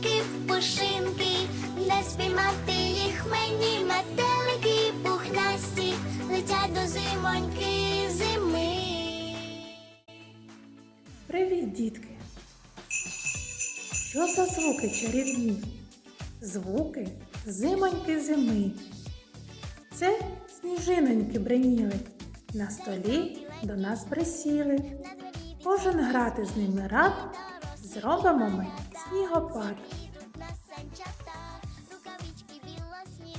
сніжинки, пушинки, не спіймати їх мені метелики пухнасті, летять до зимоньки зими. Привіт, дітки! Що за звуки чарівні? Звуки зимоньки зими. Це сніжиноньки бреніли. На столі до нас присіли. Кожен грати з ними рад. Зробимо ми снігопад.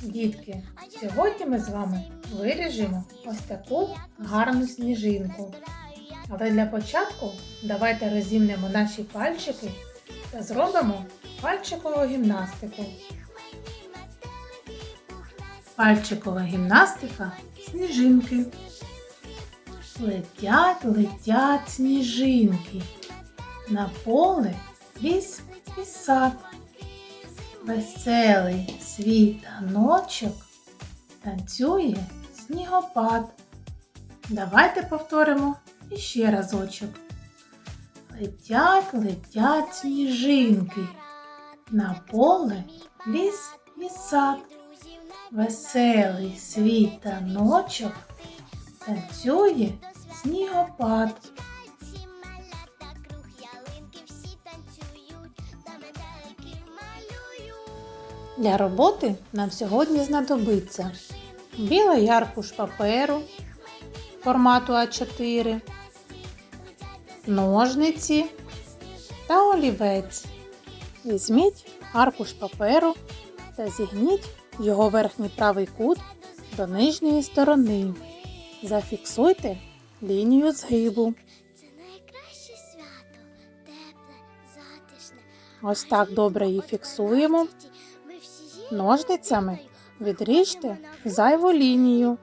Дітки, сьогодні ми з вами виріжемо ось таку гарну сніжинку. Але для початку давайте розімнемо наші пальчики та зробимо пальчикову гімнастику. Пальчикова гімнастика сніжинки. Летять, летять сніжинки. На поле ліс і сад. Веселий світаночок танцює снігопад. Давайте повторимо іще разочок. Летять, летять сніжинки. На поле ліс і сад. Веселий світаночок танцює снігопад. Для роботи нам сьогодні знадобиться білий аркуш паперу формату А4, ножниці та олівець. Візьміть аркуш паперу та зігніть його верхній правий кут до нижньої сторони. Зафіксуйте лінію згибу. Ось так добре її фіксуємо. Ножницями відріжте зайву лінію.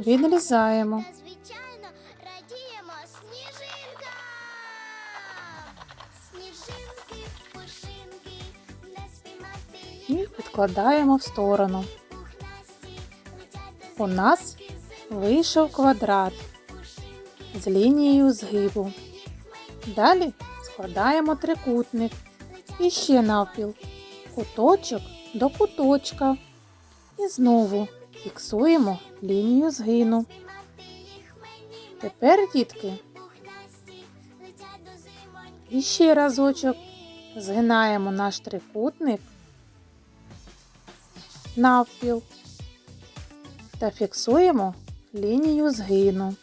Відрізаємо. І відкладаємо в сторону. У нас вийшов квадрат з лінією згибу. Далі складаємо трикутник і ще навпіл, куточок до куточка. І знову фіксуємо лінію згину. Тепер, дітки, летять до зимоньки. і ще разочок згинаємо наш трикутник навпіл та фіксуємо лінію згину.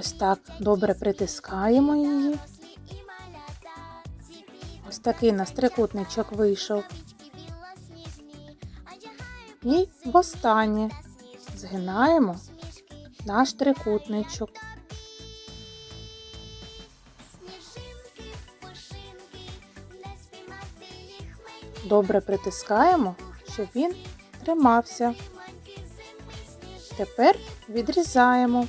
Ось так добре притискаємо її. Ось такий у нас трикутничок вийшов. І востаннє згинаємо наш трикутничок. Добре притискаємо, щоб він тримався. Тепер відрізаємо.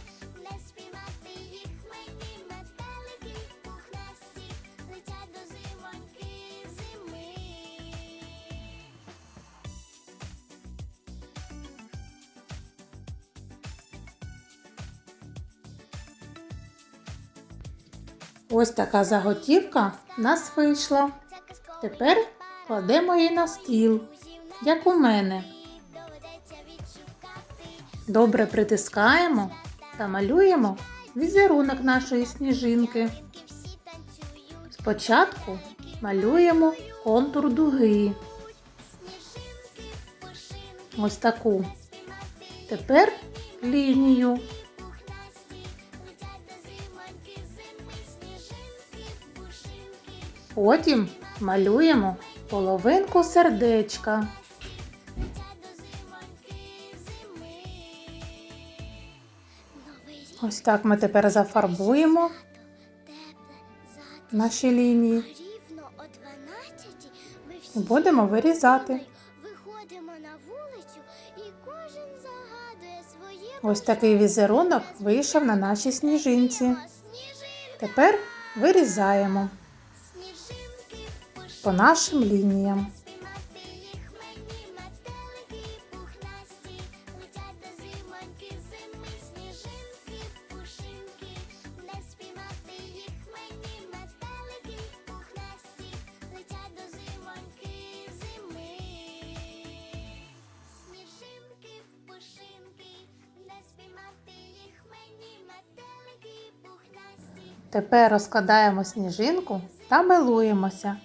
Ось така заготівка в нас вийшла. Тепер кладемо її на стіл, як у мене. Добре притискаємо та малюємо візерунок нашої сніжинки. Спочатку малюємо контур дуги. Ось таку. Тепер лінію. Потім малюємо половинку сердечка. Ось так ми тепер зафарбуємо наші лінії Рівно о 12 ми і будемо вирізати. Ось такий візерунок вийшов на нашій сніжинці. Тепер вирізаємо по нашим лініям. Тепер розкладаємо сніжинку та милуємося.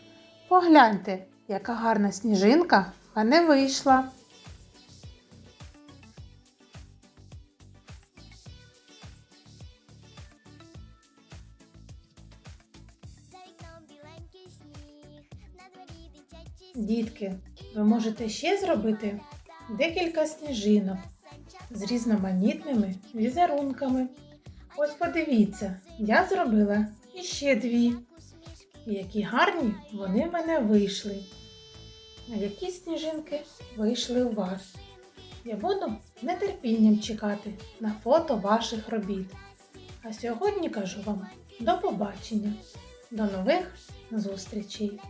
Погляньте, яка гарна сніжинка в мене вийшла. Дітки, ви можете ще зробити декілька сніжинок з різноманітними візерунками. Ось подивіться, я зробила іще дві. І які гарні вони в мене вийшли. А які сніжинки вийшли у вас? Я буду нетерпінням чекати на фото ваших робіт. А сьогодні кажу вам до побачення, до нових зустрічей!